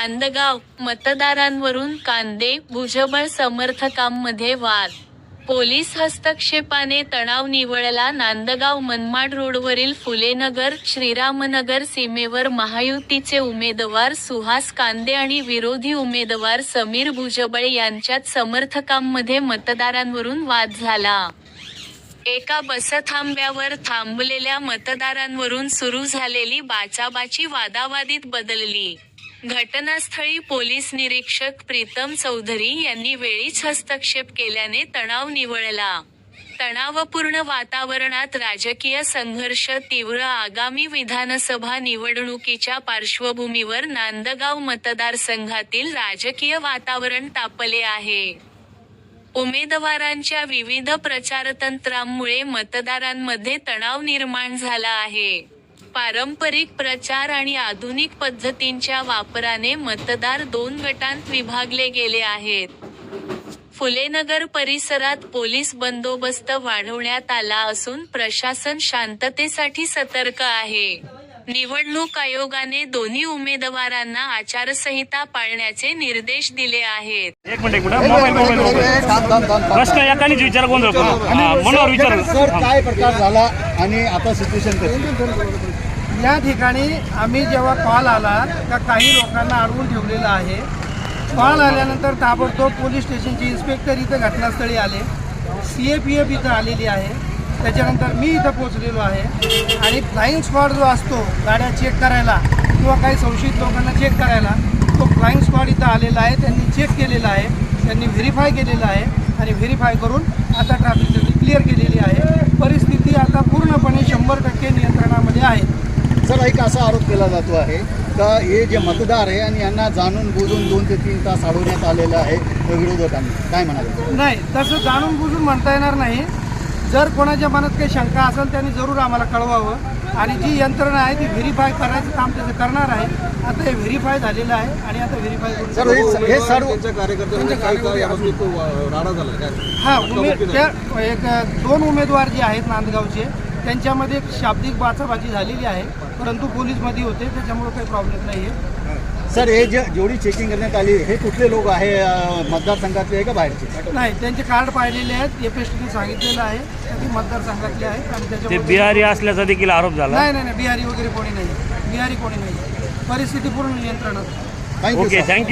नांदगाव मतदारांवरून कांदे भुजबळ समर्थकांमध्ये वाद. पोलीस हस्तक्षेपाने तणाव निवळला नांदगाव मनमाड रोडवरील फुलेनगर श्रीरामनगर सीमेवर महायुतीचे उमेदवार सुहास कांदे आणि विरोधी उमेदवार समीर भुजबळ यांच्यात समर्थकांमध्ये मतदारांवरून वाद झाला. एका बसथांब्यावर थांबलेल्या मतदारांवरून सुरू झालेली बाचाबाची वादावादीत बदलली. घटनास्थळी पोलीस निरीक्षक प्रीतम चौधरी यांनी वेळीच हस्तक्षेप केल्याने तणाव निवळला. तणावपूर्ण वातावरणात राजकीय संघर्ष तीव्र आगामी विधानसभा निवडणुकीच्या पार्श्वभूमीवर नांदगाव मतदारसंघातील राजकीय वातावरण तापले आहे. उमेदवारांच्या विविध प्रचारतंत्रांमुळे मतदारांमध्ये तणाव निर्माण झाला आहे. पारंपरिक प्रचार आणि आधुनिक पद्धतींच्या वापराने मतदार दोन गटांत विभागले गेले आहेत. फुलेनगर परिसरात पोलीस बंदोबस्त वाढवण्यात आला असून प्रशासन शांततेसाठी सतर्क आहे. निवडणूक आयोगाने दोन्ही उमेदवारांना आचारसंहिता पाळण्याचे निर्देश दिले आहेत. एक मिनिट एक मिनिट मोबाईल मोबाईल प्रश्न एकानेच विचार गोंधळ करू हा, मनोहर विचार सर काय प्रकार झाला आणि आता सिच्युएशन कशी या ठिकाणी आम्ही जेव्हा कॉल आला का काही लोकांना अडवून ठेवलेलं आहे. कॉल आल्यानंतर ताबडतोब पोलीस स्टेशनचे इन्स्पेक्टर इथं घटनास्थळी आले. सी ए पी एफ इथं आलेली आहे. त्याच्यानंतर मी इथं पोचलेलो आहे. आणि फ्लाईंग स्क्वॉड जो असतो गाड्या चेक करायला किंवा काही संशयित लोकांना चेक करायला तो फ्लाईंग स्क्वॉड इथं आलेला आहे. त्यांनी चेक केलेला आहे. त्यांनी व्हेरीफाय केलेलं आहे. आणि व्हेरीफाय करून आता ट्रॅफिक क्लिअर केलेली आहे. परिस्थिती आता पूर्णपणे शंभर टक्के नियंत्रणामध्ये आहे. सर एक असा आरोप केला जातो आहे का हे जे मतदार आहे आणि यांना जाणून बुजून दोन ते तीन तास अडवण्यात आलेलं आहे विरोधकांनी. काय म्हणाले? नाही तसं जाणून बुजून म्हणता येणार नाही. जर कोणाच्या मनात काही शंका असेल त्यांनी जरूर आम्हाला कळवावं. आणि जी यंत्रणा आहे ती व्हेरीफाय करायचं काम त्याचं करणार आहे. आता हे व्हेरीफाय झालेलं आहे आणि आता व्हेरीफाय हे हे एक दोन उमेदवार जे आहेत नांदगावचे त्यांच्यामध्ये शाब्दिक बाचाबाची झालेली आहे. परंतु पोलीसमध्ये होते त्याच्यामुळे काही प्रॉब्लेम नाही आहे सर हे जे जेवढी चेकिंग करण्यात आली हे कुठले लोक आहे? मतदारसंघातले आहे का बाहेरचे? नाही त्यांचे कार्ड पाहिलेले आहेत. एफ एस टीने सांगितलेलं आहे की मतदारसंघातले आहेत आणि ते त्याच्यामुळे बिहारी असल्याचा देखील आरोप झाला. नाही नाही नाही बिहारी वगैरे कोणी नाही. बिहारी कोणी नाही. परिस्थिती पूर्ण नियंत्रणात. Thank you okay sir thank you